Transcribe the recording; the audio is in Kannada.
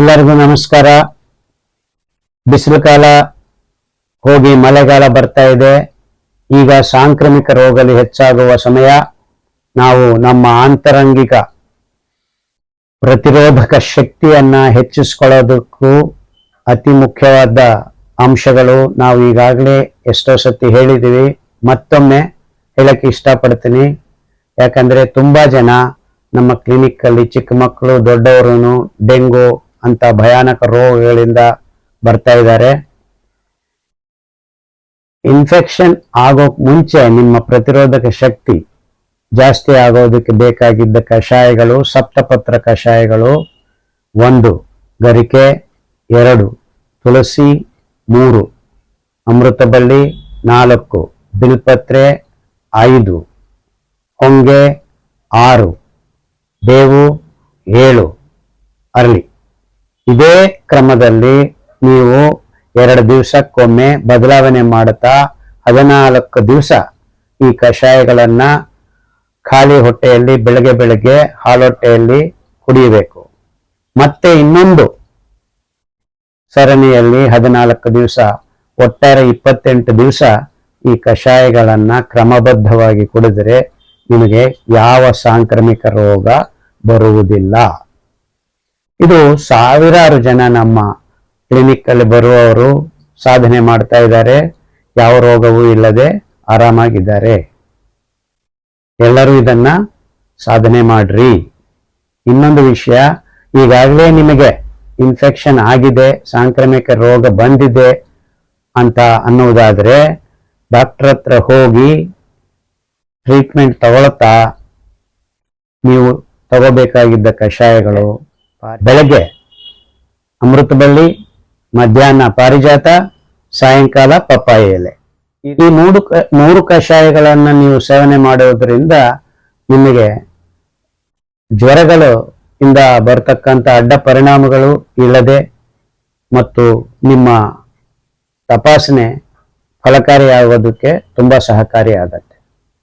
ಎಲ್ಲರಿಗೂ ನಮಸ್ಕಾರ. ಬಿಸಿಲು ಕಾಲ ಹೋಗಿ ಮಳೆಗಾಲ ಬರ್ತಾ ಇದೆ. ಈಗ ಸಾಂಕ್ರಾಮಿಕ ರೋಗಗಳು ಹೆಚ್ಚಾಗುವ ಸಮಯ. ನಾವು ನಮ್ಮ ಆಂತರಂಗಿಕ ಪ್ರತಿರೋಧಕ ಶಕ್ತಿಯನ್ನ ಹೆಚ್ಚಿಸ್ಕೊಳ್ಳೋದಕ್ಕೂ ಅತಿ ಮುಖ್ಯವಾದ ಅಂಶಗಳು ನಾವು ಈಗಾಗಲೇ ಎಷ್ಟೋ ಸತಿ ಹೇಳಿದ್ದೀವಿ. ಮತ್ತೊಮ್ಮೆ ಹೇಳಕ್ಕೆ ಇಷ್ಟಪಡ್ತೀನಿ. ಯಾಕಂದ್ರೆ ತುಂಬಾ ಜನ ನಮ್ಮ ಕ್ಲಿನಿಕ್ ಅಲ್ಲಿ ಚಿಕ್ಕ ಮಕ್ಕಳು ದೊಡ್ಡವರು ಡೆಂಗು ಅಂತ ಭಯಾನಕ ರೋಗಗಳಿಂದ ಬರ್ತಾ ಇದ್ದಾರೆ. ಇನ್ಫೆಕ್ಷನ್ ಆಗೋಕ್ ಮುಂಚೆ ನಿಮ್ಮ ಪ್ರತಿರೋಧಕ ಶಕ್ತಿ ಜಾಸ್ತಿ ಆಗೋದಕ್ಕೆ ಬೇಕಾಗಿದ್ದ ಕಷಾಯಗಳು, ಸಪ್ತಪತ್ರ ಕಷಾಯಗಳು ಒಂದು, ಗರಿಕೆ ಎರಡು, ತುಳಸಿ ಮೂರು, ಅಮೃತಬಳ್ಳಿ ನಾಲ್ಕು, ಬಿಲ್ಪತ್ರೆ ಐದು. ಹೊಂಗೆ ಆರು, ಬೇವು ಏಳು ಅರಳಿ ಇದೇ ಕ್ರಮದಲ್ಲಿ ನೀವು ಎರಡು ದಿವಸಕ್ಕೊಮ್ಮೆ ಬದಲಾವಣೆ ಮಾಡುತ್ತಾ ಹದಿನಾಲ್ಕು ದಿವಸ ಈ ಕಷಾಯಗಳನ್ನ ಖಾಲಿ ಹೊಟ್ಟೆಯಲ್ಲಿ ಬೆಳಗ್ಗೆ ಬೆಳಗ್ಗೆ ಹಾಲೊಟ್ಟೆಯಲ್ಲಿ ಕುಡಿಯಬೇಕು. ಮತ್ತೆ ಇನ್ನೊಂದು ಸರಣಿಯಲ್ಲಿ ಹದಿನಾಲ್ಕು ದಿವಸ, ಒಟ್ಟಾರೆ ಇಪ್ಪತ್ತೆಂಟು ದಿವಸ ಈ ಕಷಾಯಗಳನ್ನ ಕ್ರಮಬದ್ಧವಾಗಿ ಕುಡಿದರೆ ನಿಮಗೆ ಯಾವ ಸಾಂಕ್ರಾಮಿಕ ರೋಗ ಬರುವುದಿಲ್ಲ. ಇದು ಸಾವಿರಾರು ಜನ ನಮ್ಮ ಕ್ಲಿನಿಕ್ ಅಲ್ಲಿ ಬರುವವರು ಸಾಧನೆ ಮಾಡ್ತಾ ಇದ್ದಾರೆ. ಯಾವ ರೋಗವೂ ಇಲ್ಲದೆ ಆರಾಮಾಗಿದ್ದಾರೆ. ಎಲ್ಲರೂ ಇದನ್ನ ಸಾಧನೆ ಮಾಡ್ರಿ. ಇನ್ನೊಂದು ವಿಷಯ, ಈಗಾಗಲೇ ನಿಮಗೆ ಇನ್ಫೆಕ್ಷನ್ ಆಗಿದೆ, ಸಾಂಕ್ರಾಮಿಕ ರೋಗ ಬಂದಿದೆ ಅಂತ ಅನ್ನುವುದಾದ್ರೆ ಡಾಕ್ಟರ್ ಹತ್ರ ಹೋಗಿ ಟ್ರೀಟ್ಮೆಂಟ್ ತಗೊಳ್ತಾ ನೀವು ತಗೋಬೇಕಾಗಿದ್ದ ಕಷಾಯಗಳು ಬೆಳಗ್ಗೆ ಅಮೃತ ಬಳ್ಳಿ ಮಧ್ಯಾಹ್ನ ಪಾರಿಜಾತ ಸಾಯಂಕಾಲ ಪಪ್ಪಾಯಿ ಎಲೆ. ಈ ಮೂರು ಮೂರು ಕಷಾಯಗಳನ್ನ ನೀವು ಸೇವನೆ ಮಾಡುವುದರಿಂದ ನಿಮಗೆ ಜ್ವರಗಳು ಇಂದ ಬರತಕ್ಕಂಥ ಅಡ್ಡ ಪರಿಣಾಮಗಳು ಇಲ್ಲದೆ ಮತ್ತು ನಿಮ್ಮ ತಪಾಸಣೆ ಫಲಕಾರಿಯಾಗೋದಕ್ಕೆ ತುಂಬಾ ಸಹಕಾರಿಯಾಗತ್ತೆ.